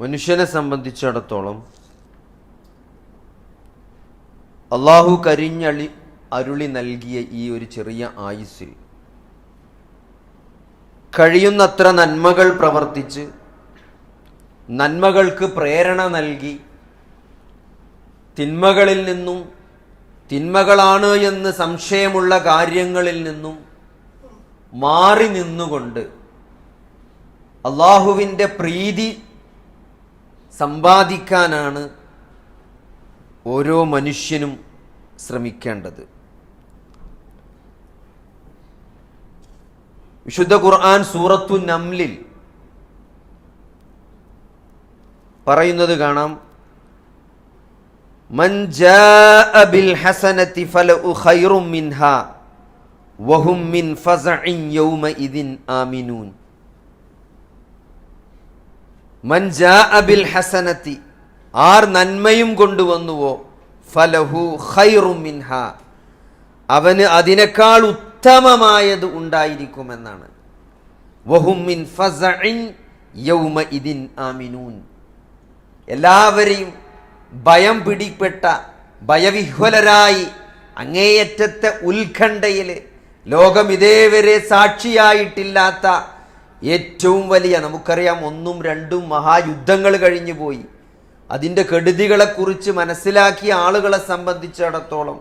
മനുഷ്യനെ സംബന്ധിച്ചിടത്തോളം അള്ളാഹു കരിഞ്ഞളി അരുളി നൽകിയ ഈ ഒരു ചെറിയ ആയുസ്സിൽ കഴിയുന്നത്ര നന്മകൾ പ്രവർത്തിച്ച് നന്മകൾക്ക് പ്രേരണ നൽകി തിന്മകളിൽ നിന്നും തിന്മകളാണ് എന്ന് സംശയമുള്ള കാര്യങ്ങളിൽ നിന്നും മാറി നിന്നുകൊണ്ട് അള്ളാഹുവിന്റെ പ്രീതി സമ്പാദിക്കാനാണ് ഓരോ മനുഷ്യനും ശ്രമിക്കേണ്ടത്. വിശുദ്ധ ഖുർആൻ സൂറത്തു നംലിൽ പറയുന്നത് കാണാം. മിൻഹാ വഹും മിൻ ഫസഇൻ മൻ അബിൽ ഹസനത്തി ഹസനതി ആർ നന്മയും കൊണ്ടുവന്നുവോ? ഫലഹു ഖൈറും മിൻഹ അവന് അതിനേക്കാൾ ഉത്തമമായത് ഉണ്ടായിരിക്കുമെന്നാണ്. ഫസഇൻ എല്ലാവരെയും ഭയം പിടിപ്പെട്ട ഭയവിഹ്വലരായി അങ്ങേയറ്റത്തെ ഉത്കണ്ഠയിൽ ലോകം ഇതേവരെ സാക്ഷിയായിട്ടില്ലാത്ത ഏറ്റവും വലിയ നമുക്കറിയാം ഒന്നും രണ്ടും മഹായുദ്ധങ്ങൾ കഴിഞ്ഞു പോയി. അതിന്റെ കെടുതികളെക്കുറിച്ച് മനസ്സിലാക്കിയ ആളുകളെ സംബന്ധിച്ചിടത്തോളം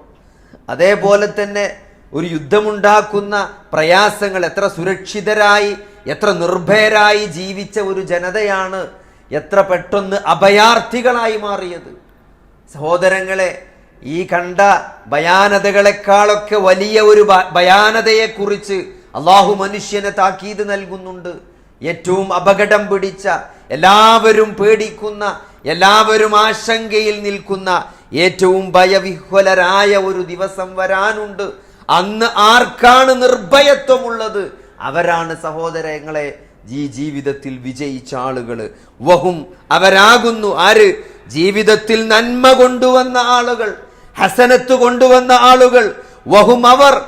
അതേപോലെ തന്നെ ഒരു യുദ്ധമുണ്ടാക്കുന്ന പ്രയാസങ്ങൾ എത്ര സുരക്ഷിതരായി എത്ര നിർഭയരായി ജീവിച്ച ഒരു ജനതയാണ് എത്ര പെട്ടെന്ന് അഭയാർത്ഥികളായി മാറിയത്. സഹോദരങ്ങളെ ഈ കണ്ട ഭയാനതകളെക്കാളൊക്കെ വലിയ ഒരു ഭയാനതയെക്കുറിച്ച് അള്ളാഹു മനുഷ്യനെ താക്കീത് നൽകുന്നുണ്ട്. ഏറ്റവും അപകടം പിടിച്ച എല്ലാവരും പേടിക്കുന്ന എല്ലാവരും ആശങ്കയിൽ നിൽക്കുന്ന ഏറ്റവും ഭയവിഹ്വലരായ ഒരു ദിവസം വരാനുണ്ട്. അന്ന് ആർക്കാണ് നിർഭയത്വമുള്ളത്? അവരാണ് സഹോദരങ്ങളെ ഈ ജീവിതത്തിൽ വിജയിച്ച ആളുകൾ വഹും അവരാകുന്നു ആര്? ജീവിതത്തിൽ നന്മ കൊണ്ടുവന്ന ആളുകൾ ഹസനത്ത് കൊണ്ടുവന്ന ആളുകൾ. വഹും അവർ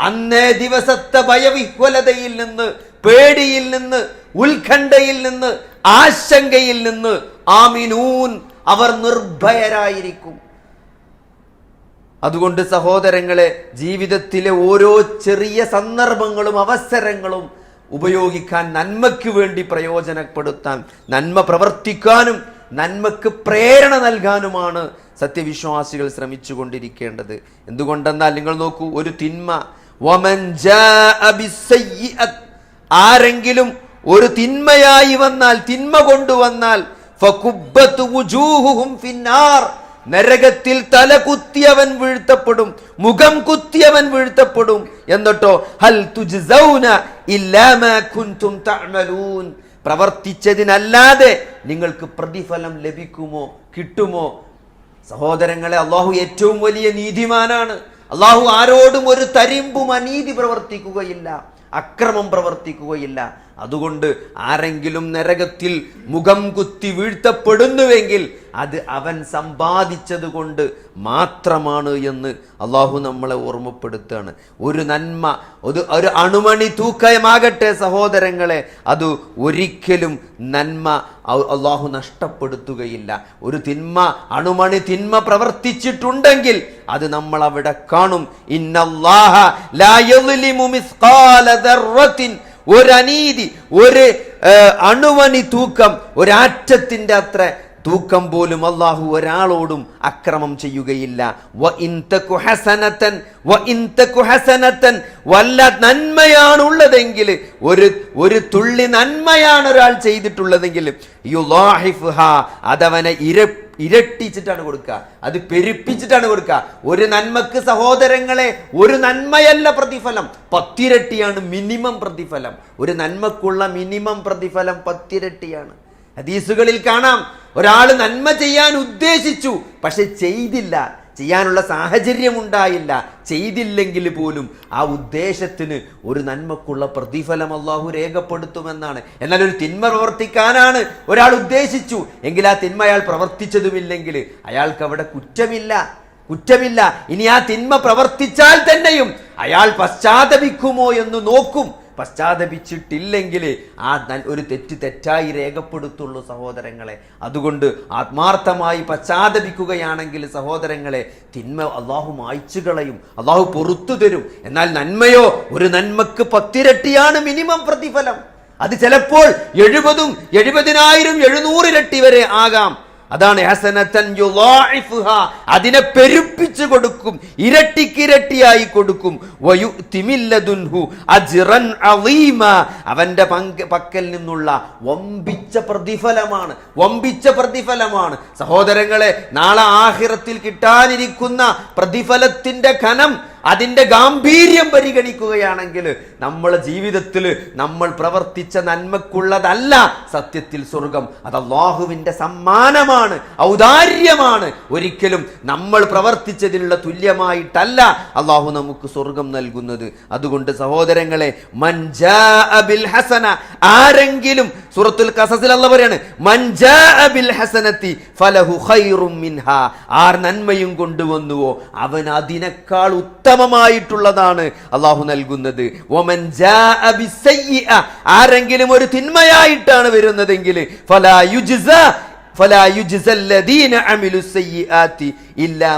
അന്നേ ദിവസത്തെ ഭയവിഹ്വലതയിൽ നിന്ന് പേടിയിൽ നിന്ന് ഉത്കണ്ഠയിൽ നിന്ന് ആശങ്കയിൽ നിന്ന് ആമിനൂൻ. അവർ നിർഭയരായിരിക്കും. അതുകൊണ്ട് സഹോദരങ്ങളെ ജീവിതത്തിലെ ഓരോ ചെറിയ സന്ദർഭങ്ങളും അവസരങ്ങളും ഉപയോഗിക്കാൻ നന്മയ്ക്ക് വേണ്ടി പ്രയോജനപ്പെടുത്താൻ നന്മ പ്രവർത്തിക്കാനും നന്മക്ക് പ്രേരണ നൽകാനുമാണ് സത്യവിശ്വാസികൾ ശ്രമിച്ചുകൊണ്ടിരിക്കേണ്ടത്. എന്തുകൊണ്ടെന്നാൽ നിങ്ങൾ നോക്കൂ ഒരു തിന്മ. വമൻ. ആരെങ്കിലും ഒരു തിന്മയായി വന്നാൽ തിന്മ കൊണ്ടുവന്നാൽ നരകത്തിൽ തല കുത്തിയവൻ വീഴ്ത്തപ്പെടും മുഖം കുത്തിയവൻ വീഴ്ത്തപ്പെടും. എന്നിട്ടോ ഹൽ പ്രവർത്തിച്ചതിനല്ലാതെ നിങ്ങൾക്ക് പ്രതിഫലം ലഭിക്കുമോ കിട്ടുമോ? സഹോദരങ്ങളെ അള്ളാഹു ഏറ്റവും വലിയ നീതിമാനാണ്. അള്ളാഹു ആരോടും ഒരു തരിമ്പും അനീതി പ്രവർത്തിക്കുകയില്ല. അക്രമം പ്രവർത്തിക്കുകയില്ല. അതുകൊണ്ട് ആരെങ്കിലും നരകത്തിൽ മുഖം കുത്തി വീഴ്ത്തപ്പെടുന്നുവെങ്കിൽ അത് അവൻ സമ്പാദിച്ചത് കൊണ്ട് മാത്രമാണ് എന്ന് അള്ളാഹു നമ്മളെ ഓർമ്മപ്പെടുത്തുകയാണ്. ഒരു നന്മ ഒരു ഒരു അണുമണി തൂക്കയമാകട്ടെ സഹോദരങ്ങളെ അത് ഒരിക്കലും നന്മ അള്ളാഹു നഷ്ടപ്പെടുത്തുകയില്ല. ഒരു തിന്മ അണുമണി തിന്മ പ്രവർത്തിച്ചിട്ടുണ്ടെങ്കിൽ അത് നമ്മൾ അവിടെ കാണും. ഇന്നല്ലാഹ ഒരു അനീതി ഒരു അണുവണി തൂക്കം ഒരാറ്റത്തിന്റെ അത്ര തൂക്കം പോലും അള്ളാഹു ഒരാളോടും അക്രമം ചെയ്യുകയില്ല. വല്ല നന്മയാണുള്ളതെങ്കിൽ ഒരു ഒരു തുള്ളി നന്മയാണ് ഒരാൾ ചെയ്തിട്ടുള്ളതെങ്കിൽ അതവനെ ഇര ഇരട്ടിച്ചിട്ടാണ് കൊടുക്കുക. അത് പെരുപ്പിച്ചിട്ടാണ് കൊടുക്കുക. ഒരു നന്മക്ക് സഹോദരങ്ങളെ ഒരു നന്മയല്ല പ്രതിഫലം. പത്തിരട്ടിയാണ് മിനിമം പ്രതിഫലം. ഒരു നന്മക്കുള്ള മിനിമം പ്രതിഫലം പത്തിരട്ടിയാണ്. ഹദീസുകളിൽ കാണാം. ഒരാൾ നന്മ ചെയ്യാൻ ഉദ്ദേശിച്ചു പക്ഷെ ചെയ്തില്ല. ചെയ്യാനുള്ള സാഹചര്യം ഉണ്ടായില്ല. ചെയ്തില്ലെങ്കിൽ പോലും ആ ഉദ്ദേശത്തിന് ഒരു നന്മക്കുള്ള പ്രതിഫലം അള്ളാഹു രേഖപ്പെടുത്തുമെന്നാണ്. എന്നാൽ ഒരു തിന്മ പ്രവർത്തിക്കാനാണ് ഒരാൾ ഉദ്ദേശിച്ചു. എങ്കിൽ ആ തിന്മ അയാൾ പ്രവർത്തിച്ചതുമില്ലെങ്കിൽ അയാൾക്ക് അവിടെ കുറ്റമില്ല. കുറ്റമില്ല. ഇനി ആ തിന്മ പ്രവർത്തിച്ചാൽ തന്നെയും അയാൾ പശ്ചാത്തപിക്കുമോ എന്ന് നോക്കും. പശ്ചാത്തപിച്ചിട്ടില്ലെങ്കിൽ ആ ഒരു തെറ്റ് തെറ്റായി രേഖപ്പെടുത്തുള്ളൂ സഹോദരങ്ങളെ. അതുകൊണ്ട് ആത്മാർത്ഥമായി പശ്ചാത്തപിക്കുകയാണെങ്കിൽ സഹോദരങ്ങളെ തിന്മ അള്ളാഹു മായ്ച്ചു കളയും അള്ളാഹു പൊറത്തു തരും. എന്നാൽ നന്മയോ ഒരു നന്മക്ക് പത്തിരട്ടിയാണ് മിനിമം പ്രതിഫലം. അത് ചിലപ്പോൾ എഴുപതും എഴുപതിനായിരം എഴുന്നൂറിരട്ടി വരെ ആകാം. അതാണ്. അതിനെ പെരുപ്പിച്ചു കൊടുക്കും ഇരട്ടിക്കിരട്ടിയായി കൊടുക്കും. അവന്റെ പക്കൽ നിന്നുള്ള വമ്പിച്ച പ്രതിഫലമാണ് വമ്പിച്ച പ്രതിഫലമാണ് സഹോദരങ്ങളെ നാളെ ആഹിറത്തിൽ കിട്ടാനിരിക്കുന്ന പ്രതിഫലത്തിന്റെ ഘനം അതിന്റെ ഗാംഭീര്യം പരിഗണിക്കുകയാണെങ്കിൽ നമ്മളെ ജീവിതത്തിൽ നമ്മൾ പ്രവർത്തിച്ച നന്മക്കുള്ളതല്ല സത്യത്തിൽ സ്വർഗം. അത് അള്ളാഹുവിന്റെ സമ്മാനമാണ് ഔദാര്യമാണ്. ഒരിക്കലും നമ്മൾ പ്രവർത്തിച്ചതിനുള്ള തുല്യമായിട്ടല്ല അള്ളാഹു നമുക്ക് സ്വർഗം നൽകുന്നത്. അതുകൊണ്ട് സഹോദരങ്ങളെ മൻജാ ഹസന ആരെങ്കിലും സൂറത്തുൽ കസസിൽ അല്ല പറയാണ് ആർ നന്മയും കൊണ്ടുവന്നുവോ? അവൻ അതിനേക്കാൾ ഉത്തമമായിട്ടുള്ളതാണ് അള്ളാഹു നൽകുന്നത്. ആരെങ്കിലും ഒരു തിന്മയായിട്ടാണ് വരുന്നതെങ്കിൽ ഫലാ യുജ്സ ഫലാ യുജ്സല്ലദീന അമിലു സയ്യിആത്തി. ഇല്ലാ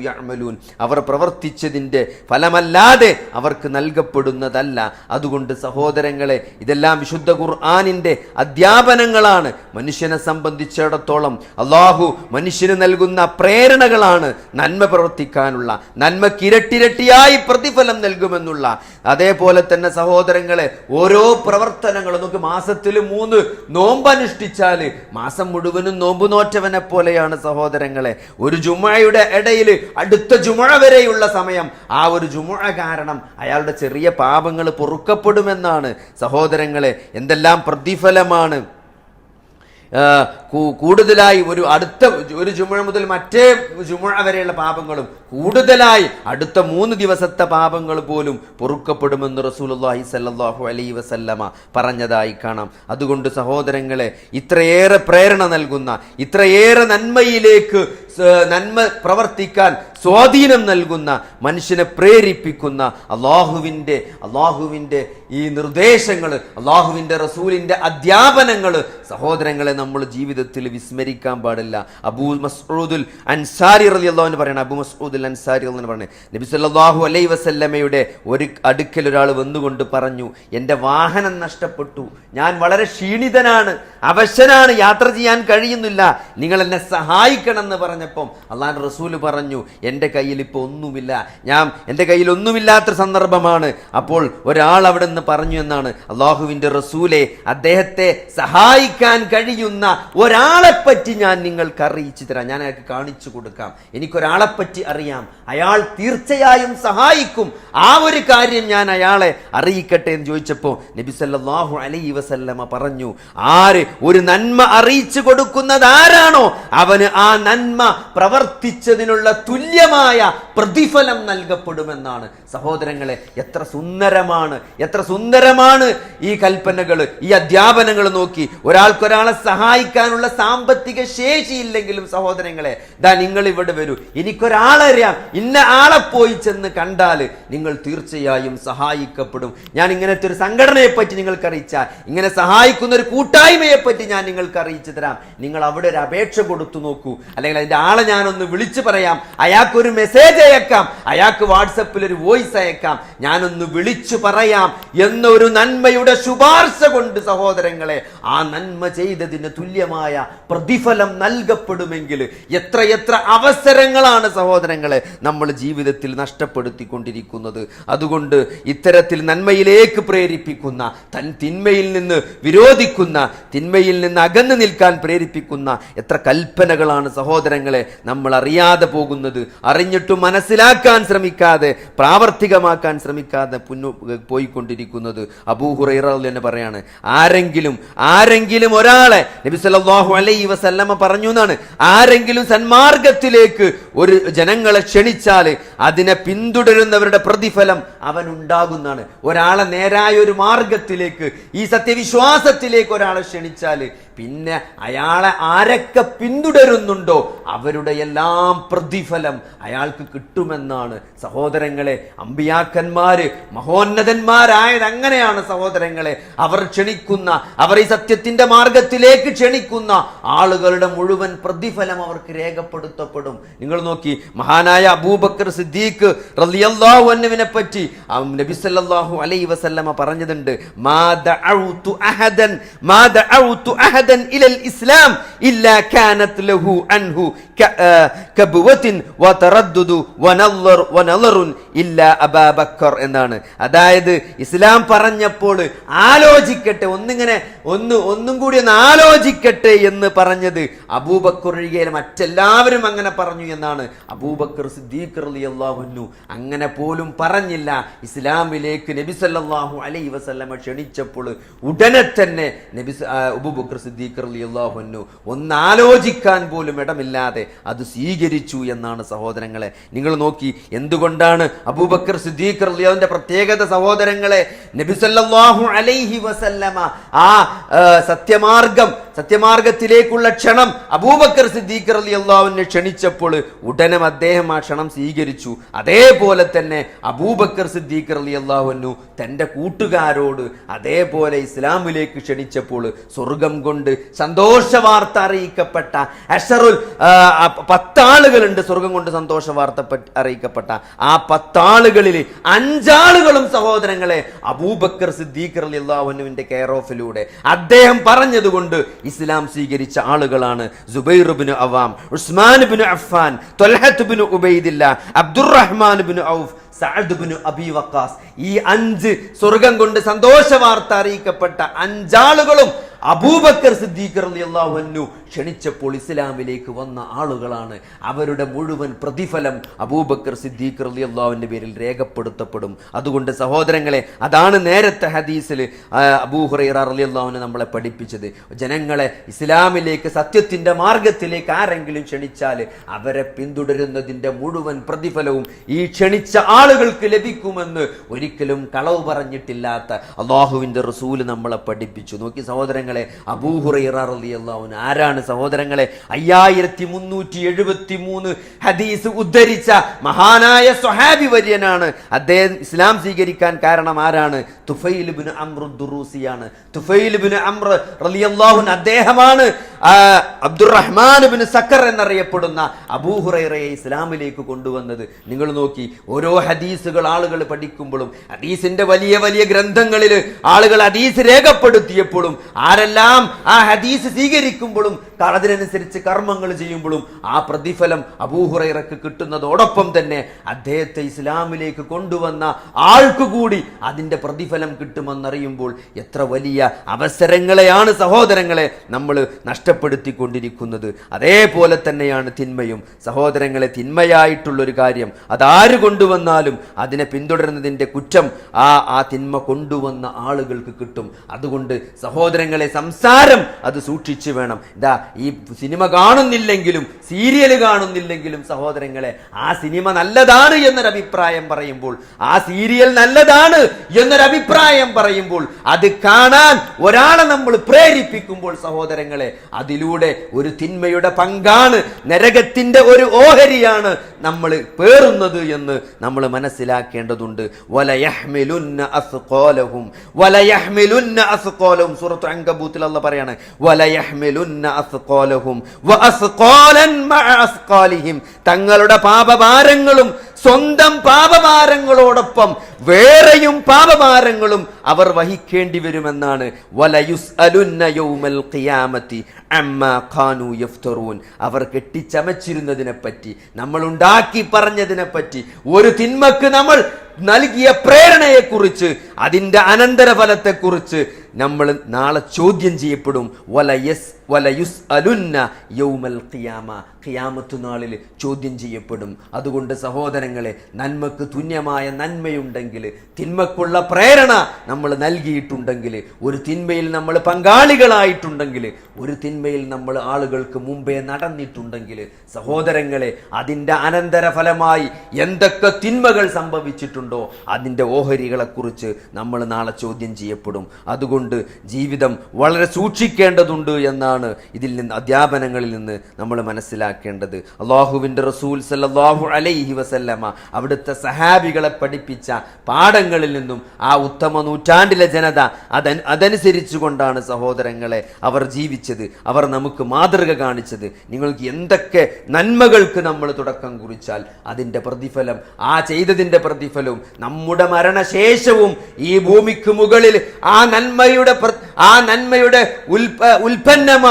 യമലൂൻ അവർ പ്രവർത്തിച്ചതിന്റെ ഫലമല്ലാതെ അവർക്ക് നൽകപ്പെടുന്നതല്ല. അതുകൊണ്ട് സഹോദരങ്ങളെ ഇതെല്ലാം വിശുദ്ധ ഖുർആാനിന്റെ അധ്യാപനങ്ങളാണ്. മനുഷ്യനെ സംബന്ധിച്ചിടത്തോളം അള്ളാഹു മനുഷ്യന് നൽകുന്ന പ്രേരണകളാണ് നന്മ പ്രവർത്തിക്കാനുള്ള നന്മക്ക് ഇരട്ടിരട്ടിയായി പ്രതിഫലം നൽകുമെന്നുള്ള. അതേപോലെ തന്നെ സഹോദരങ്ങളെ ഓരോ പ്രവർത്തനങ്ങളും നമുക്ക് മാസത്തിൽ മൂന്ന് നോമ്പ് അനുഷ്ഠിച്ചാൽ മാസം മുഴുവനും നോമ്പ് നോറ്റവനെ പോലെയാണ് സഹോദരങ്ങളെ. ഒരു ജുമയുടെ ഇടയിൽ അടുത്ത ജുമഴ വരെയുള്ള സമയം. ആ ഒരു ജുമഴ കാരണം അയാളുടെ ചെറിയ പാപങ്ങൾ പൊറുക്കപ്പെടുമെന്നാണ്. സഹോദരങ്ങളെ എന്തെല്ലാം പ്രതിഫലമാണ്. കൂടുതലായി ഒരു അടുത്ത ഒരു ജുമഴ മുതൽ മറ്റേ ജുമഴ വരെയുള്ള പാപങ്ങളും കൂടുതലായി അടുത്ത മൂന്ന് ദിവസത്തെ പാപങ്ങൾ പോലും പൊറുക്കപ്പെടുമെന്ന് റസൂലുള്ളാഹി സല്ലാഹു അലൈ വസല്ലമ പറഞ്ഞതായി കാണാം. അതുകൊണ്ട് സഹോദരങ്ങളെ ഇത്രയേറെ പ്രേരണ നൽകുന്ന ഇത്രയേറെ നന്മയിലേക്ക് നന്മ പ്രവർത്തിക്കാൻ സ്വാധീനം നൽകുന്ന മനുഷ്യനെ പ്രേരിപ്പിക്കുന്ന അള്ളാഹുവിന്റെ അള്ളാഹുവിന്റെ ഈ നിർദ്ദേശങ്ങൾ അള്ളാഹുവിന്റെ റസൂലിന്റെ അധ്യാപനങ്ങൾ. സഹോദരങ്ങളെ നമ്മൾ ജീവിതത്തിൽ വിസ്മരിക്കാൻ പാടില്ല. അബൂ മസ്ഊദുൽ അൻസാരി റളിയല്ലാഹു അൻഹു പറയണം അബൂ മസ്ഊദുൽ അൻസാരി എന്ന് പറയുന്നത് നബി സല്ലല്ലാഹു അലൈഹി വസല്ലമയുടെ ഒരു അടുക്കൽ ഒരാൾ വന്നുകൊണ്ട് പറഞ്ഞു എന്റെ വാഹനം നഷ്ടപ്പെട്ടു. ഞാൻ വളരെ ക്ഷീണിതനാണ് അവശനാണ് യാത്ര ചെയ്യാൻ കഴിയുന്നില്ല. നിങ്ങൾ എന്നെ സഹായിക്കണം എന്ന് പറഞ്ഞപ്പം അള്ളാഹ് റസൂൽ പറഞ്ഞു എന്റെ കയ്യിൽ ഇപ്പോൾ ഒന്നുമില്ല. ഞാൻ എന്റെ കയ്യിൽ ഒന്നുമില്ലാത്ത സന്ദർഭമാണ്. അപ്പോൾ ഒരാൾ അവിടെ നിന്ന് പറഞ്ഞു എന്നാണ്. അള്ളാഹുവിന്റെ റസൂലെ അദ്ദേഹത്തെ സഹായിക്കാൻ കഴിയുന്ന ഒരാളെപ്പറ്റി ഞാൻ നിങ്ങൾക്ക് അറിയിച്ചു തരാം. ഞാൻ അയാൾക്ക് കാണിച്ചു കൊടുക്കാം. എനിക്കൊരാളെപ്പറ്റി അറിയാം. അയാൾ തീർച്ചയായും സഹായിക്കും. ആ ഒരു കാര്യം ഞാൻ അയാളെ അറിയിക്കട്ടെ എന്ന് ചോദിച്ചപ്പോൾ നബി സല്ലല്ലാഹു അലൈഹി വസല്ലമ പറഞ്ഞു ആര് ഒരു നന്മ അറിയിച്ചു കൊടുക്കുന്നത് ആരാണോ? അവന് ആ നന്മ പ്രവർത്തിച്ചതിനുള്ള തുല്യമായ പ്രതിഫലം നൽകപ്പെടുമെന്നാണ്. സഹോദരങ്ങളെ എത്ര സുന്ദരമാണ് എത്ര സുന്ദരമാണ് ഈ കൽപ്പനകൾ ഈ അധ്യാപനങ്ങൾ നോക്കി. ഒരാൾക്കൊരാളെ സഹായിക്കാനുള്ള സാമ്പത്തിക ശേഷി ഇല്ലെങ്കിലും സഹോദരങ്ങളെ ദാ നിങ്ങൾ ഇവിടെ വരൂ. എനിക്കൊരാളറിയാം. ഇന്ന ആളെ പോയി ചെന്ന് കണ്ടാൽ നിങ്ങൾ തീർച്ചയായും സഹായിക്കപ്പെടും. ഞാൻ ഇങ്ങനത്തെ ഒരു സംഘടനയെ പറ്റി നിങ്ങൾക്ക് അറിയിച്ചാൽ ഇങ്ങനെ സഹായിക്കുന്ന ഒരു കൂട്ടായ്മയെ പറ്റി ഞാൻ നിങ്ങൾക്ക് അറിയിച്ചു തരാം. നിങ്ങൾ അവിടെ ഒരു അപേക്ഷ കൊടുത്തു നോക്കൂ. അല്ലെങ്കിൽ അതിന്റെ ആളെ ഞാനൊന്ന് വിളിച്ചു പറയാം. അയാൾക്കൊരു മെസ്സേജ് അയക്കാം. അയാൾക്ക് വാട്സപ്പിൽ ഒരു വോയിസ് അയക്കാം. ഞാനൊന്ന് വിളിച്ചു പറയാം എന്നൊരു നന്മയുടെ ശുപാർശ കൊണ്ട് സഹോദരങ്ങളെ ആ നന്മ ചെയ്തതിന് തുല്യമായ പ്രതിഫലം നൽകപ്പെടുമെങ്കിൽ എത്ര എത്ര അവസരങ്ങളാണ് സഹോദരങ്ങളെ നമ്മൾ ജീവിതത്തിൽ നഷ്ടപ്പെടുത്തിക്കൊണ്ടിരിക്കുന്നത്. അതുകൊണ്ട് ഇത്തരത്തിൽ നന്മയിലേക്ക് പ്രേരിപ്പിക്കുന്ന തൻ തിന്മയിൽ നിന്ന് വിരോധിക്കുന്ന തിന്മയിൽ നിന്ന് അകന്നു നിൽക്കാൻ പ്രേരിപ്പിക്കുന്ന എത്ര കൽപ്പനകളാണ് സഹോദരങ്ങളെ നമ്മൾ അറിയാതെ പോകുന്നത്. അറിഞ്ഞിട്ടും മനസ്സിലാക്കാൻ ശ്രമിക്കാതെ പ്രാവർത്തികമാക്കാൻ ശ്രമിക്കാതെ പുന്നു പോയിക്കൊണ്ടിരിക്കുന്നത് അബൂഹുറൈറ തന്നെ പറയാണ്. ആരെങ്കിലും ആരെങ്കിലും ഒരാളെ നബി സല്ലല്ലാഹു അലൈഹി വസല്ലമ പറഞ്ഞു എന്നാണ്. ആരെങ്കിലും സന്മാർഗത്തിലേക്ക് ഒരു ജനങ്ങളെ ക്ഷണിച്ചാൽ അതിനെ പിന്തുടരുന്നവരുടെ പ്രതിഫലം അവൻ ഉണ്ടാകുന്നതാണ് ഒരാളെ നേരായ ഒരു മാർഗത്തിലേക്ക് ഈ സത്യവിശ്വാസത്തിലേക്ക് ഒരാളെ ക്ഷണിച്ചാൽ പിന്നെ അയാളെ ആരൊക്കെ പിന്തുടരുന്നുണ്ടോ അവരുടെ എല്ലാം പ്രതിഫലം അയാൾക്ക് കിട്ടുമെന്നാണ് സഹോദരങ്ങളെ അമ്പിയാക്കന്മാര് മഹോന്നതന്മാരായത് അങ്ങനെയാണ് സഹോദരങ്ങളെ. അവർ ക്ഷണിക്കുന്ന അവർ ഈ സത്യത്തിന്റെ മാർഗത്തിലേക്ക് ക്ഷണിക്കുന്ന ആളുകളുടെ മുഴുവൻ പ്രതിഫലം അവർക്ക് രേഖപ്പെടുത്തപ്പെടും. നിങ്ങൾ നോക്കി മഹാനായ അബൂബക്കർ സിദ്ദീഖ് റളിയല്ലാഹു അൻഹുവിനെ പറ്റി നബിസല്ലാഹു അലൈ വസല്ലമ പറഞ്ഞതുണ്ട് മാ ദഅഉതു അഹദൻ മാ ദഅഉതു അഹദൻ ഇലൽ ഇസ്ലാം ഇല്ലാ കാനത് ലഹു അൻഹു ക- ആ, وتردد വനളർ വനളറുൻ ഇല്ലാ അബാബക്കർ എന്നാണ്. അതായത് ഇസ്ലാം പറഞ്ഞപ്പോൾ ആലോചിക്കട്ടെ ഒന്നിങ്ങനെ ഒന്ന് ഒന്നും കൂടി ഒന്ന് ആലോചിക്കട്ടെ എന്ന് പറഞ്ഞത് അബൂബക്കർ ഒഴികെ മറ്റെല്ലാവരും അങ്ങനെ പറഞ്ഞു എന്നാണ്. അബൂബക്കർ സിദ്ദീഖ് അലി അൻഹു അങ്ങനെ പോലും പറഞ്ഞില്ല. ഇസ്ലാമിലേക്ക് നബി സല്ലല്ലാഹു അലൈഹി വസല്ലമ ക്ഷണിച്ചപ്പോൾ ഉടനെ തന്നെ നബി അബൂബക്കർ സിദ്ദീഖ് റളിയല്ലാഹു അൻഹു ഒന്ന് ആലോചിക്കാൻ പോലും ഇടമില്ലാതെ അത് സ്വീകരിച്ചു എന്നാണ് സഹോദരങ്ങളെ. നിങ്ങൾ നോക്കി എന്തുകൊണ്ടാണ് അബൂബക്കർ സിദ്ദീഖ് റളിയല്ലാഹുവിന്റെ പ്രത്യേകത സഹോദരങ്ങളെ? നബിസല്ലാഹു അലൈഹി വസല്ലമ ആ സത്യമാർഗം സത്യമാർഗത്തിലേക്കുള്ള ക്ഷണം അബൂബക്കർ സിദ്ദീഖ് അള്ളാഹുവിനെ ക്ഷണിച്ചപ്പോൾ ഉടനെ അദ്ദേഹം ആ ക്ഷണം സ്വീകരിച്ചു. അതേപോലെ തന്നെ അബൂബക്കർ സിദ്ദീഖ് അള്ളാഹുനു തന്റെ കൂട്ടുകാരോട് അതേപോലെ ഇസ്ലാമിലേക്ക് ക്ഷണിച്ചപ്പോൾ സ്വർഗം കൊണ്ട് സന്തോഷ വാർത്ത അറിയിക്കപ്പെട്ട അഷറുൽ പത്താളുകളുണ്ട് സ്വർഗം കൊണ്ട് സന്തോഷ വാർത്ത അറിയിക്കപ്പെട്ട. ആ പത്താളുകളിൽ അഞ്ചാളുകളും സഹോദരങ്ങളെ അബൂബക്കർ സിദ്ദീഖർ റളിയല്ലാഹുവിന്റെ കെയർ ഓഫിലൂടെ. അദ്ദേഹം പറഞ്ഞതുകൊണ്ട് ഇസ്ലാം സ്വീകരിച്ച ആളുകളാണ് ബിൻ Awwam Usman bin Affan Talha bin ഉബൈദില്ല Abdurrahman bin Auf Saad Waqqas ഈ അഞ്ച് സ്വർഗം കൊണ്ട് സന്തോഷ വാർത്ത അറിയിക്കപ്പെട്ട അഞ്ചാളുകളും അബൂബക്കർ സിദ്ദീഖർ റളിയല്ലാഹു അൻഹു ക്ഷണിച്ചപ്പോൾ ഇസ്ലാമിലേക്ക് വന്ന ആളുകളാണ്. അവരുടെ മുഴുവൻ പ്രതിഫലം അബൂബക്കർ സിദ്ദീഖ് അള്ളാഹുവിന്റെ പേരിൽ രേഖപ്പെടുത്തപ്പെടും. അതുകൊണ്ട് സഹോദരങ്ങളെ അതാണ് നേരത്തെ ഹദീസിൽ അബൂഹുറൈറ അലി അള്ളാഹുവിനെ നമ്മളെ പഠിപ്പിച്ചത്. ജനങ്ങളെ ഇസ്ലാമിലേക്ക് സത്യത്തിന്റെ മാർഗത്തിലേക്ക് ആരെങ്കിലും ക്ഷണിച്ചാൽ അവരെ പിന്തുടരുന്നതിന്റെ മുഴുവൻ പ്രതിഫലവും ഈ ക്ഷണിച്ച ആളുകൾക്ക് ലഭിക്കുമെന്ന് ഒരിക്കലും കളവ് പറഞ്ഞിട്ടില്ലാത്ത അള്ളാഹുവിന്റെ റസൂൽ നമ്മളെ പഠിപ്പിച്ചു. നോക്കി സഹോദരങ്ങളെ അബൂഹുറൈറിയല്ലാവുന് ആരാണ് സഹോദരങ്ങളെ അയ്യായിരത്തി മുന്നൂറ്റി എഴുപത്തി മൂന്ന് ഹദീസ് ഉദ്ധരിച്ച മഹാനായ സ്വഹാബി വര്യനാണ് അദ്ദേഹം ഇസ്ലാം സ്വീകരിക്കാൻ കാരണം ആരാണ്? തുഫൈലിബിന് അമ്രുദ്ദുറൂസിയാണ് തുഫൈലിബിന് അമ്ര റലിയല്ലാഹുൻ അദ്ദേഹമാണ് അബ്ദുറഹ്മാൻ ബിൻ സക്കർ എന്നറിയപ്പെടുന്ന അബൂഹുറൈറയെ ഇസ്ലാമിലേക്ക് കൊണ്ടുവന്നത്. നിങ്ങൾ നോക്കി ഓരോ ഹദീസുകൾ ആളുകൾ പഠിക്കുമ്പോഴും ഹദീസിന്റെ വലിയ വലിയ ഗ്രന്ഥങ്ങളിൽ ആളുകൾ ഹദീസ് രേഖപ്പെടുത്തിയപ്പോഴും ആരെല്ലാം ആ ഹദീസ് സ്വീകരിക്കുമ്പോഴും അതിനനുസരിച്ച് കർമ്മങ്ങൾ ചെയ്യുമ്പോഴും ആ പ്രതിഫലം അബൂഹുറൈറക്ക് കിട്ടുന്നതോടൊപ്പം തന്നെ അദ്ദേഹത്തെ ഇസ്ലാമിലേക്ക് കൊണ്ടുവന്ന ആൾക്ക് കൂടി അതിന്റെ പ്രതിഫലം കിട്ടുമെന്നറിയുമ്പോൾ എത്ര വലിയ അവസരങ്ങളെയാണ് സഹോദരങ്ങളെ നമ്മൾ നഷ്ടപ്പെടുത്തിക്കൊണ്ടിരിക്കുന്നത്. അതേപോലെ തന്നെയാണ് തിന്മയും. സഹോദരങ്ങളെ തിന്മയായിട്ടുള്ളൊരു കാര്യം അതാര് കൊണ്ടുവന്നാലും അതിനെ പിന്തുടരുന്നതിന്റെ കുറ്റം ആ ആ തിന്മ കൊണ്ടുവന്ന ആളുകൾക്ക് കിട്ടും. അതുകൊണ്ട് സഹോദരങ്ങളെ സംസാരം അത് സൂക്ഷിച്ചു വേണം. ഇതാ ഈ സിനിമ കാണുന്നില്ലെങ്കിലും സീരിയൽ കാണുന്നില്ലെങ്കിലും സഹോദരങ്ങളെ ആ സിനിമ നല്ലതാണ് എന്നൊരഭിപ്രായം പറയുമ്പോൾ ആ സീരിയൽ നല്ലതാണ് എന്നൊരഭിപ്രായം പറയുമ്പോൾ അത് കാണാൻ ഒരാളെ നമ്മൾ പ്രേരിപ്പിക്കുമ്പോൾ സഹോദരങ്ങളെ അതിലൂടെ ഒരു തിന്മയുടെ പങ്കാണ് നരകത്തിന്റെ ഒരു ഓഹരിയാണ് നമ്മൾ പേറുന്നത് എന്ന് നമ്മൾ മനസ്സിലാക്കേണ്ടതുണ്ട്. വലയഹ്മിലുന്ന അസുകോലവും വലയഹ്മിലുന്ന അസ്ഖാലഹും സൂറത്ത് അങ്കബൂത്തിൽ അല്ല പറയാണ് തങ്ങളുടെ പാപഭാരങ്ങളും സ്വന്തം പാപഭാരങ്ങളോടൊപ്പം വേറെയും പാപമാരങ്ങളും അവർ വഹിക്കേണ്ടി വരുമെന്നാണ്. അവർ കെട്ടിച്ചമച്ചിരുന്നതിനെ പറ്റി നമ്മൾ ഉണ്ടാക്കി പറഞ്ഞതിനെ പറ്റി ഒരു തിന്മക്ക് നമ്മൾ നൽകിയ പ്രേരണയെക്കുറിച്ച് അതിന്റെ അനന്തരഫലത്തെക്കുറിച്ച് നമ്മൾ നാളെ ചോദ്യം ചെയ്യപ്പെടും. വല വലയസ് വലയുസ് അലുന്ന യൗമൽ ഖിയാമ. ഖിയാമത്തു നാളിൽ ചോദ്യം ചെയ്യപ്പെടും. അതുകൊണ്ട് സഹോദരങ്ങളെ നന്മക്ക് തുന്യമായ നന്മയുണ്ടെങ്കിൽ തിന്മക്കുള്ള പ്രേരണ നമ്മൾ നൽകിയിട്ടുണ്ടെങ്കിൽ ഒരു തിന്മയിൽ നമ്മൾ പങ്കാളികളായിട്ടുണ്ടെങ്കിൽ ഒരു തിന്മയിൽ നമ്മൾ ആളുകൾക്ക് മുമ്പേ നടന്നിട്ടുണ്ടെങ്കിൽ സഹോദരങ്ങളെ അതിന്റെ അനന്തരഫലമായി എന്തൊക്കെ തിന്മകൾ സംഭവിച്ചിട്ടുണ്ടോ അതിന്റെ ഓഹരികളെക്കുറിച്ച് നമ്മൾ നാളെ ചോദ്യം ചെയ്യപ്പെടും. അതുകൊണ്ട് ജീവിതം വളരെ സൂക്ഷിക്കേണ്ടതുണ്ട് എന്നാണ് ഇതിൽ നിന്ന് അധ്യാപനങ്ങളിൽ നിന്ന് നമ്മൾ മനസ്സിലാക്കേണ്ടത്? അള്ളാഹുവിന്റെ റസൂൽ സല്ലാഹു അലൈഹി വസല്ലമ അവിടുത്തെ സഹാബികളെ പഠിപ്പിച്ച പാഠങ്ങളിൽ നിന്നും ആ ഉത്തമ നൂറ്റാണ്ടിലെ ജനത അതൻ അതനുസരിച്ചുകൊണ്ടാണ് സഹോദരങ്ങളെ അവർ ജീവിച്ചത് അവർ നമുക്ക് മാതൃക കാണിച്ചത്. നിങ്ങൾക്ക് എന്തൊക്കെ നന്മകൾക്ക് നമ്മൾ തുടക്കം കുറിച്ചാൽ അതിന്റെ പ്രതിഫലം ആ ചെയ്തതിന്റെ പ്രതിഫലവും നമ്മുടെ മരണശേഷവും ഈ ഭൂമിക്ക് മുകളിൽ ആ നന്മയുടെ ആ നന്മയുടെ ഉൽപ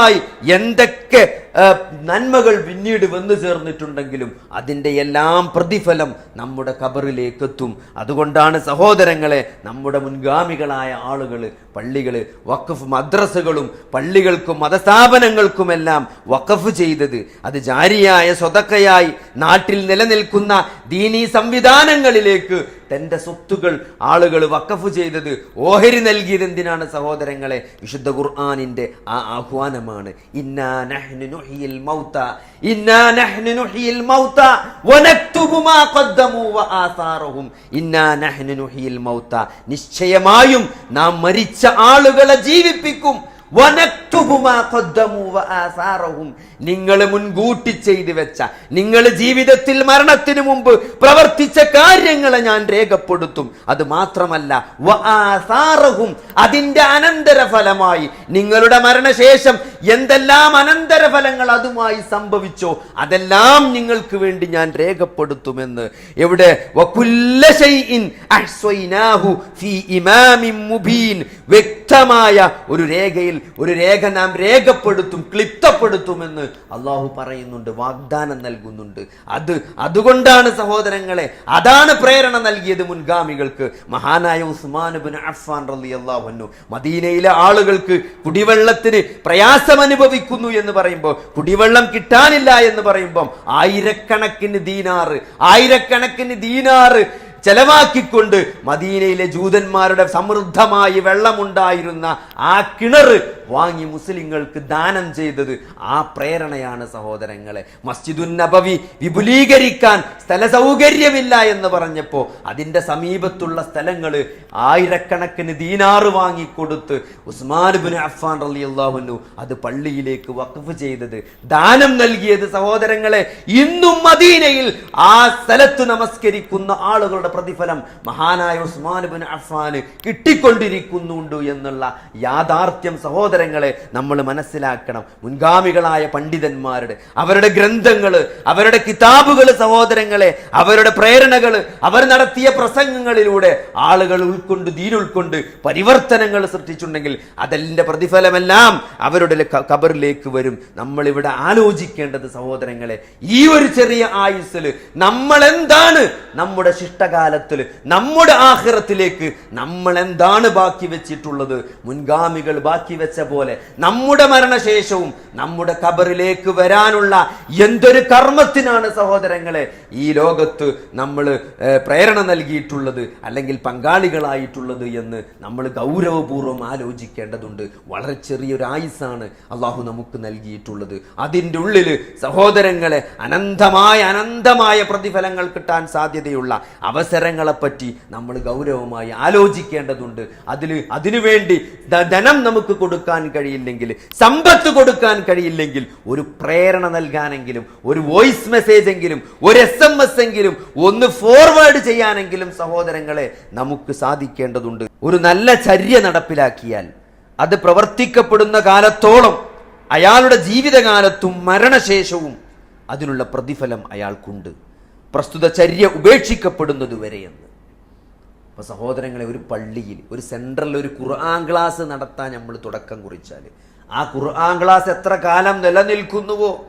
ഉൽപ്പന്നമായി എന്തൊക്കെ ആ, നന്മകൾ പിന്നീട് വന്നു ചേർന്നിട്ടുണ്ടെങ്കിലും അതിന്റെ എല്ലാം പ്രതിഫലം നമ്മുടെ കബറിലേക്ക് എത്തും അതുകൊണ്ടാണ് സഹോദരങ്ങളെ നമ്മുടെ മുൻഗാമികളായ ആളുകൾ പള്ളികൾ വഖഫ് മദ്രസകളും പള്ളികൾക്കും മതസ്ഥാപനങ്ങൾക്കുമെല്ലാം വഖഫ് ചെയ്തത്. അത് ജാരിയായ സ്വതക്കയായി നാട്ടിൽ നിലനിൽക്കുന്ന ദീനീ സംവിധാനങ്ങളിലേക്ക് തന്റെ സ്വത്തുകൾ ആളുകൾ വഖഫ് ചെയ്തത്. ഓഹരി നൽകിയത് എന്തിനാണ് സഹോദരങ്ങളെ? വിശുദ്ധ ഖുർആാനിന്റെ ആ ആഹ്വാനമാണ്. ഇന്നാ നഹ്നു നുഹ്യിൽ മൗത ഇന്നാ നഹ്നു നുഹ്യിൽ മൗത വനക്തുബു മാ ഖദ്ദമു വആസാറഹും ഇന്നാ നഹ്നു നുഹ്യിൽ മൗത നിശ്ചയമായും നാം മരിച്ച ആളുകളെ ജീവിപ്പിക്കും. നിങ്ങൾ മുൻകൂട്ടി ചെയ്തു വെച്ച നിങ്ങൾ ജീവിതത്തിൽ മരണത്തിന് മുമ്പ് പ്രവർത്തിച്ച കാര്യങ്ങളെ ഞാൻ രേഖപ്പെടുത്തും. അത് മാത്രമല്ല അതിന്റെ അതിന്റെ അനന്തരഫലമായി നിങ്ങളുടെ മരണശേഷം എന്തെല്ലാം അനന്തരഫലങ്ങൾ അതുമായി സംഭവിച്ചോ അതെല്ലാം നിങ്ങൾക്ക് വേണ്ടി ഞാൻ രേഖപ്പെടുത്തുമെന്ന്. എവിടെ? വ്യക്തമായ ഒരു രേഖയിൽ ഒരു രേഖ നാം രേഖപ്പെടുത്തും ക്ലിപ്തപ്പെടുത്തുമെന്ന് അള്ളാഹു പറയുന്നുണ്ട് വാഗ്ദാനം നൽകുന്നുണ്ട്. അത് അതുകൊണ്ടാണ് സഹോദരങ്ങളെ അതാണ് പ്രേരണ നൽകിയത് മുൻഗാമികൾക്ക്. മഹാനായ ഉസ്മാൻ ബിൻ അഫ്ഫാൻ റലി അൻഹു മദീനയിലെ ആളുകൾക്ക് കുടിവെള്ളത്തിന് പ്രയാസം അനുഭവിക്കുന്നു എന്ന് പറയുമ്പോൾ കുടിവെള്ളം കിട്ടാനില്ല എന്ന് പറയുമ്പോൾ ആയിരക്കണക്കിന് ദീനാറ് ആയിരക്കണക്കിന് ദീനാറ് ചെലവാക്കിക്കൊണ്ട് മദീനയിലെ ജൂതന്മാരുടെ സമൃദ്ധമായി വെള്ളമുണ്ടായിരുന്ന ആ കിണർ വാങ്ങി മുസ്ലിങ്ങൾക്ക് ദാനം ചെയ്തത് ആ പ്രേരണയാണ് സഹോദരങ്ങളെ. മസ്ജിദുൻ നബവി വിപുലീകരിക്കാൻ സ്ഥല സൗകര്യമില്ല എന്ന് പറഞ്ഞപ്പോൾ അതിന്റെ സമീപത്തുള്ള സ്ഥലങ്ങൾ ആയിരക്കണക്കിന് ദീനാറ് വാങ്ങിക്കൊടുത്ത് ഉസ്മാൻ ബിൻ അഫ്ഫാൻ റളിയല്ലാഹുനു അത് പള്ളിയിലേക്ക് വഖഫ് ചെയ്തത്. ദാനം നൽകിയത് സഹോദരങ്ങളെ ഇന്നും മദീനയിൽ ആ സ്ഥലത്ത് നമസ്കരിക്കുന്ന ആളുകളുടെ പ്രതിഫലം മഹാനായ ഉസ്മാൻ ബിൻ അഫ്ഫാന് കിട്ടിക്കൊണ്ടിരിക്കുന്നുണ്ട് എന്നുള്ള യാഥാർത്ഥ്യം സഹോദരങ്ങളെ നമ്മൾ മനസ്സിലാക്കണം. മുൻഗാമികളായ പണ്ഡിതന്മാരുടെ അവരുടെ ഗ്രന്ഥങ്ങൾ അവരുടെ കിതാബുകൾ സഹോദരങ്ങളെ അവരുടെ പ്രേരണകൾ അവർ നടത്തിയ പ്രസംഗങ്ങളിലൂടെ ആളുകൾ ഉൾക്കൊണ്ട് ദീനുൾക്കൊണ്ട് പരിവർത്തനങ്ങൾ സൃഷ്ടിച്ചിട്ടുണ്ടെങ്കിൽ അതെല്ലാം പ്രതിഫലമെല്ലാം അവരുടെ കബറിലേക്ക് വരും. നമ്മൾ ഇവിടെ ആലോചിക്കേണ്ടത് സഹോദരങ്ങളെ ഈ ഒരു ചെറിയ ആയുസ്സിൽ നമ്മൾ എന്താണ് നമ്മുടെ ശിഷ്ടകാലത്തിൽ നമ്മുടെ ആഹ്റത്തിലേക്ക് നമ്മൾ എന്താണ് ബാക്കി വെച്ചിട്ടുള്ളത്? മുൻഗാമികൾ ബാക്കി വെച്ച പോലെ നമ്മുടെ മരണശേഷവും നമ്മുടെ കബറിലേക്ക് വരാനുള്ള എന്തൊരു കർമ്മത്തിനാണ് സഹോദരങ്ങളെ ഈ ലോകത്ത് നമ്മൾ പ്രേരണ നൽകിയിട്ടുള്ളത് അല്ലെങ്കിൽ പങ്കാളികളായിട്ടുള്ളത് എന്ന് നമ്മൾ ഗൗരവപൂർവം ആലോചിക്കേണ്ടതുണ്ട്. വളരെ ചെറിയൊരു ആയുസാണ് അള്ളാഹു നമുക്ക് നൽകിയിട്ടുള്ളത്. അതിന്റെ ഉള്ളിൽ സഹോദരങ്ങളെ അനന്തമായ അനന്തമായ പ്രതിഫലങ്ങൾ കിട്ടാൻ സാധ്യതയുള്ള അവസരങ്ങളെപ്പറ്റി നമ്മൾ ഗൗരവമായി ആലോചിക്കേണ്ടതുണ്ട്. അതിൽ അതിനുവേണ്ടി ധനം നമുക്ക് കൊടുക്കാൻ കഴിയില്ലെങ്കിൽ സമ്പത്ത് കൊടുക്കാൻ കഴിയില്ലെങ്കിൽ ഒരു പ്രേരണ നൽകാനെങ്കിലും ഒരു വോയിസ് മെസ്സേജ് എങ്കിലും ഒരു എസ് എം എസ് എങ്കിലും ഒന്ന് ഫോർവേഡ് ചെയ്യാനെങ്കിലും സഹോദരങ്ങളെ നമുക്ക് സാധിക്കേണ്ടതുണ്ട്. ഒരു നല്ല ചര്യ നടപ്പിലാക്കിയാൽ അത് പ്രവർത്തിക്കപ്പെടുന്ന കാലത്തോളം അയാളുടെ ജീവിതകാലത്തും മരണശേഷവും അതിനുള്ള പ്രതിഫലം അയാൾക്കുണ്ട്. പ്രസ്തുത ചര്യ ഉപേക്ഷിക്കപ്പെടുന്നത് വരെയെന്ന് അപ്പോൾ സഹോദരങ്ങളെ ഒരു പള്ളിയിൽ ഒരു സെൻട്രലിൽ ഒരു ഖുർആൻ ക്ലാസ് നടത്താൻ നമ്മൾ തുടക്കം കുറിച്ചാൽ ആ ഖുർആൻ ക്ലാസ് എത്ര കാലം നിലനിൽക്കുന്നുവോ?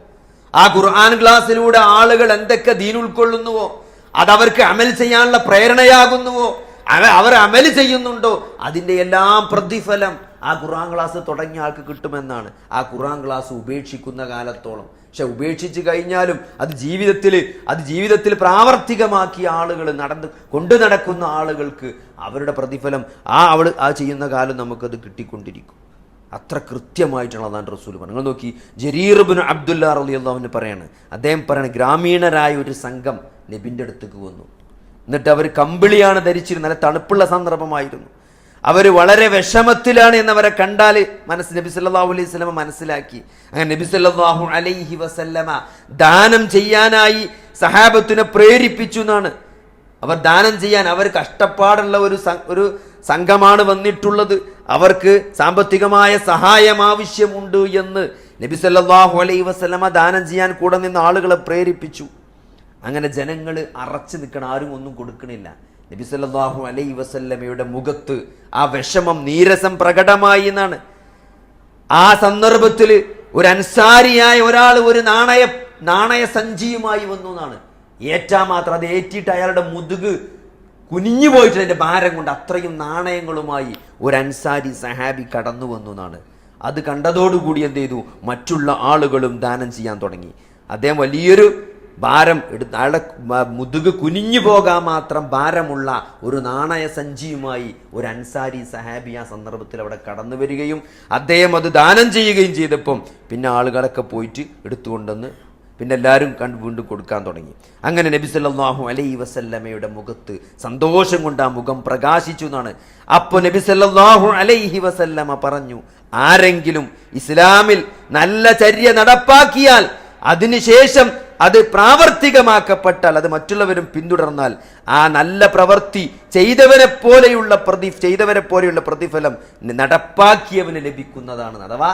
ആ ഖുർആൻ ക്ലാസ്സിലൂടെ ആളുകൾ എന്തൊക്കെ ദീൻ ഉൾക്കൊള്ളുന്നുവോ? അതവർക്ക് അമൽ ചെയ്യാനുള്ള പ്രേരണയാകുന്നുവോ? അവ- അവർ അമൽ ചെയ്യുന്നുണ്ടോ? അതിന്റെ എല്ലാം പ്രതിഫലം ആ ഖുർആൻ ക്ലാസ് തുടങ്ങിയ ആൾക്ക് കിട്ടുമെന്നാണ്. ആ ഖുർആൻ ക്ലാസ് ഉപേക്ഷിക്കുന്ന കാലത്തോളം പക്ഷെ ഉപേക്ഷിച്ച് കഴിഞ്ഞാലും അത് ജീവിതത്തിൽ അത് ജീവിതത്തിൽ പ്രാവർത്തികമാക്കിയ ആളുകൾ നടന്ന് കൊണ്ടു നടക്കുന്ന ആളുകൾക്ക് അവരുടെ പ്രതിഫലം ആ അവൾ ആ ചെയ്യുന്ന കാലം നമുക്കത് കിട്ടിക്കൊണ്ടിരിക്കും. അത്ര കൃത്യമായിട്ടുള്ളതാണ് റസൂൽ പറഞ്ഞത്. നിങ്ങൾ നോക്കി ജരീർബിൻ അബ്ദുല്ല റലി അള്ളാഹുവിന് പറയാണ് അദ്ദേഹം പറയണ ഗ്രാമീണരായ ഒരു സംഘം നബിന്റെ അടുത്തേക്ക് വന്നു. എന്നിട്ട് അവർ കമ്പിളിയാണ് ധരിച്ചിരുന്നത് നല്ല തണുപ്പുള്ള സന്ദർഭമായിരുന്നു. അവർ വളരെ വിഷമത്തിലാണ് എന്നവരെ കണ്ടാൽ മനസ്സ് നബി സല്ലാഹു അലൈഹി സ്വലമ മനസ്സിലാക്കി. അങ്ങനെ നബി സല്ലാഹു അലൈഹി വസല്ലമ ദാനം ചെയ്യാനായി സഹാബത്തിനെ പ്രേരിപ്പിച്ചു എന്നാണ്. അവർ ദാനം ചെയ്യാൻ അവർ കഷ്ടപ്പാടുള്ള ഒരു ഒരു സംഘമാണ് വന്നിട്ടുള്ളത്. അവർക്ക് സാമ്പത്തികമായ സഹായം ആവശ്യമുണ്ട് എന്ന് നബി സല്ലാഹു അലൈഹി വസ്ലമ ദാനം ചെയ്യാൻ കൂടെ നിന്ന് ആളുകളെ പ്രേരിപ്പിച്ചു. അങ്ങനെ ജനങ്ങൾ അറച്ചു നിൽക്കണം ആരും ഒന്നും കൊടുക്കണില്ല. നബി അലൈ വസല്ലമയുടെ മുഖത്ത് ആ വിഷമം നീരസം പ്രകടമായി എന്നാണ്. ആ സന്ദർഭത്തിൽ ഒരു അൻസാരിയായ ഒരാൾ ഒരു നാണയ നാണയ സഞ്ചിയുമായി വന്നു എന്നാണ്. ഏറ്റാ മാത്രം അത് ഏറ്റിട്ട് അയാളുടെ മുതുക് കുനിഞ്ഞു പോയിട്ട് അതിന്റെ ഭാരം കൊണ്ട് അത്രയും നാണയങ്ങളുമായി ഒരു അൻസാരി സഹാബി കടന്നു വന്നു എന്നാണ്. അത് കണ്ടതോടുകൂടി എന്ത് ചെയ്തു? മറ്റുള്ള ആളുകളും ദാനം ചെയ്യാൻ തുടങ്ങി. അദ്ദേഹം വലിയൊരു ഭാരം എടുത്ത് അയാളുടെ മുതുക് കുനിഞ്ഞു പോകാൻ മാത്രം ഭാരമുള്ള ഒരു നാണയ സഞ്ചിയുമായി ഒരു അൻസാരി സഹാബി ആ സന്ദർഭത്തിൽ അവിടെ കടന്നു വരികയും അദ്ദേഹം അത് ദാനം ചെയ്യുകയും ചെയ്തപ്പം പിന്നെ ആളുകളൊക്കെ പോയിട്ട് എടുത്തുകൊണ്ടെന്ന് പിന്നെ എല്ലാവരും കണ്ട് വീണ്ടും കൊടുക്കാൻ തുടങ്ങി. അങ്ങനെ നബി സല്ലാഹു അലൈ വസല്ലമയുടെ മുഖത്ത് സന്തോഷം കൊണ്ട് ആ മുഖം പ്രകാശിച്ചു എന്നാണ്. അപ്പോൾ നബി സല്ലാഹു അലൈഹി വസല്ലമ പറഞ്ഞു ആരെങ്കിലും ഇസ്ലാമിൽ നല്ല ചര്യ നടപ്പാക്കിയാൽ അതിനുശേഷം അത് പ്രാവർത്തികമാക്കപ്പെട്ടാൽ അത് മറ്റുള്ളവരും പിന്തുടർന്നാൽ ആ നല്ല പ്രവൃത്തി ചെയ്തവരെ പോലെയുള്ള പ്രതി ചെയ്തവരെ പോലെയുള്ള പ്രതിഫലം നടപ്പാക്കിയവന് ലഭിക്കുന്നതാണ്. അഥവാ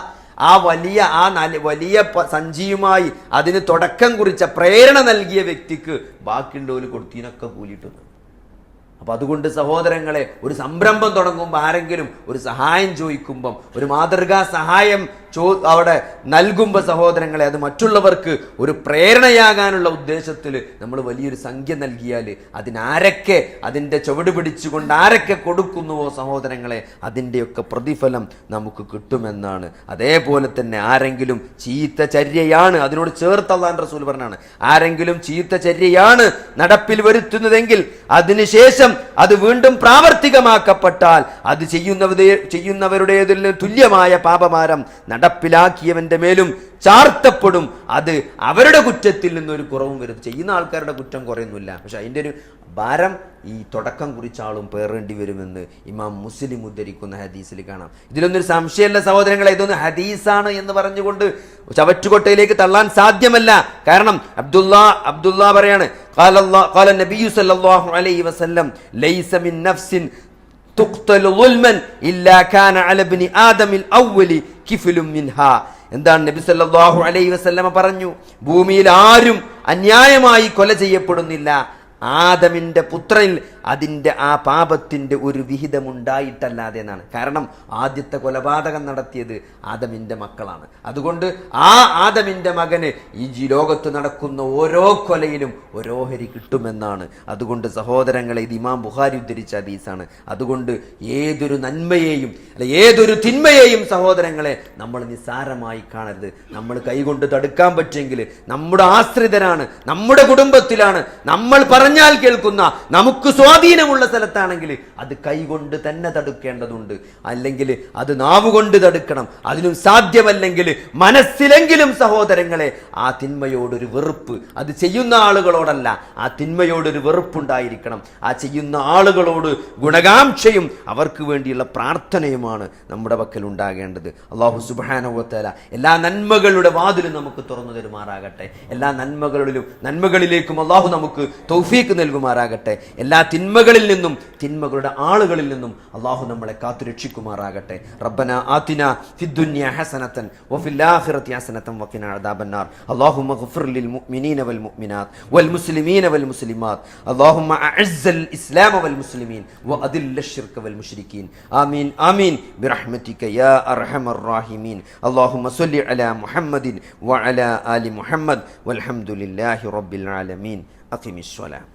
ആ വലിയ ആ വലിയ സഞ്ചിയുമായി അതിന് തുടക്കം കുറിച്ച പ്രേരണ നൽകിയ വ്യക്തിക്ക് ബാക്കിയുള്ളവർ കൊടുത്തിനൊക്കെ കൂലിയിട്ടുണ്ട്. അപ്പൊ അതുകൊണ്ട് സഹോദരങ്ങളെ ഒരു സംരംഭം തുടങ്ങുമ്പോൾ ആരെങ്കിലും ഒരു സഹായം ചോദിക്കുമ്പം ഒരു മാതൃകാ സഹായം ചോ അവിടെ നൽകുമ്പോൾ സഹോദരങ്ങളെ അത് മറ്റുള്ളവർക്ക് ഒരു പ്രേരണയാകാനുള്ള ഉദ്ദേശത്തിൽ നമ്മൾ വലിയൊരു സംഖ്യ നൽകിയാൽ അതിനാരൊക്കെ അതിന്റെ ചുവട് പിടിച്ചുകൊണ്ട് ആരൊക്കെ കൊടുക്കുന്നുവോ സഹോദരങ്ങളെ അതിന്റെയൊക്കെ പ്രതിഫലം നമുക്ക് കിട്ടുമെന്നാണ്. അതേപോലെ തന്നെ ആരെങ്കിലും ചീത്ത ചര്യയാണ് അതിനോട് ചേർത്ത് റസൂൽ പറഞ്ഞാണ് ആരെങ്കിലും ചീത്ത ചര്യയാണ് നടപ്പിൽ വരുത്തുന്നതെങ്കിൽ അതിനുശേഷം അത് വീണ്ടും പ്രാവർത്തികമാക്കപ്പെട്ടാൽ അത് ചെയ്യുന്നവരുടെ ചെയ്യുന്നവരുടേതിൽ തുല്യമായ പാപഭാരം നടപ്പിലാക്കിയവന്റെ മേലും ചാർത്തപ്പെടും അത് അവരുടെ കുറ്റത്തിൽ നിന്നൊരു കുറവും വരും ചെയ്യുന്ന ആൾക്കാരുടെ കുറ്റം കുറയുന്നില്ല പക്ഷെ അതിൻ്റെ ഒരു ഭാരം ഈ തുടക്കം കുറിച്ച ആളും പേറേണ്ടി വരുമെന്ന് ഇമാം മുസ്ലിം ഉദ്ധരിക്കുന്ന ഹദീസിൽ കാണാം ഇതിലൊന്നും ഒരു സംശയമല്ല സഹോദരങ്ങളെ ഇതൊന്ന് ഹദീസാണ് എന്ന് പറഞ്ഞുകൊണ്ട് ചവറ്റുകൊട്ടയിലേക്ക് തള്ളാൻ സാധ്യമല്ല കാരണം അബ്ദുള്ള അബ്ദുള്ള പറയാണ് قال الله قال النبي صلى الله عليه وسلم ليس من نفس تقتل ظلما إلا كان على ابن آدم الأول കിഫിലും എന്താണ് നബി സല്ലാഹു അലൈ വസ്ല്ലമ പറഞ്ഞു? ഭൂമിയിൽ ആരും അന്യായമായി കൊല ചെയ്യപ്പെടുന്നില്ല. ആദമിന്റെ പുത്രനിൽ അതിന്റെ ആ പാപത്തിന്റെ ഒരു വിഹിതമുണ്ടായിട്ടല്ലാതെ എന്നാണ്. കാരണം ആദ്യത്തെ കൊലപാതകം നടത്തിയത് ആദമിന്റെ മക്കളാണ്. അതുകൊണ്ട് ആ ആദമിന്റെ മകന് ഈ ലോകത്ത് നടക്കുന്ന ഓരോ കൊലയിലും ഓരോഹരി കിട്ടുമെന്നാണ്. അതുകൊണ്ട് സഹോദരങ്ങളെ ഇത് ഇമാം ബുഹാരി ഉദ്ധരിച്ച ഹദീസാണ്. അതുകൊണ്ട് ഏതൊരു നന്മയെയും അല്ല ഏതൊരു തിന്മയെയും സഹോദരങ്ങളെ നമ്മൾ നിസ്സാരമായി കാണരുത്. നമ്മൾ കൈകൊണ്ട് തടുക്കാൻ പറ്റുമെങ്കിൽ നമ്മുടെ ആശ്രിതരാണ് നമ്മുടെ കുടുംബത്തിലാണ്. നമ്മൾ പറഞ്ഞാൽ കേൾക്കുന്ന നമുക്ക് സ്വാധീനമുള്ള സ്ഥലത്താണെങ്കിൽ അത് കൈകൊണ്ട് തന്നെ തടുക്കേണ്ടതുണ്ട്. അല്ലെങ്കിൽ അത് നാവുകൊണ്ട് തടുക്കണം. അതിനും സാധ്യമല്ലെങ്കിൽ മനസ്സിലെങ്കിലും സഹോദരങ്ങളെ ആ തിന്മയോടൊരു വെറുപ്പ്. അത് ചെയ്യുന്ന ആളുകളോടല്ല ആ തിന്മയോടൊരു വെറുപ്പുണ്ടായിരിക്കണം. ആ ചെയ്യുന്ന ആളുകളോട് ഗുണകാംക്ഷയും അവർക്ക് വേണ്ടിയുള്ള പ്രാർത്ഥനയുമാണ് നമ്മുടെ പക്കൽ ഉണ്ടാകേണ്ടത് അള്ളാഹു സുബാനുവത്തല എല്ലാ നന്മകളുടെ വാതിലും നമുക്ക് തുറന്നു തരുമാറാകട്ടെ. എല്ലാ നന്മകളിലും നന്മകളിലേക്കും അള്ളാഹു നമുക്ക് തൗഫീക്ക് നൽകുമാറാകട്ടെ എല്ലാ തിന്മകളിൽ നിന്നും തിന്മകളുടെ ആളുകളിൽ നിന്നും അള്ളാഹു നമ്മളെ കാത്തു രക്ഷിക്കുമാറാകട്ടെ റബ്ബന ആതിന ഫിദ്ദുന്യ ഹസനത്തൻ വഫിൽ ആഖിറതി ഹസനത്തൻ വഖിന അദാബന്നാർ اللهم اغفر للمؤمنين والمؤمنات والمسلمين والمسلمات اللهم اعز الاسلام والمسلمين واذل الشرك والمشركين امين امين برحمتك يا ارحم الراحمين اللهم صل على محمد وعلى ال محمد والحمد لله رب العالمين أقم الصلاة.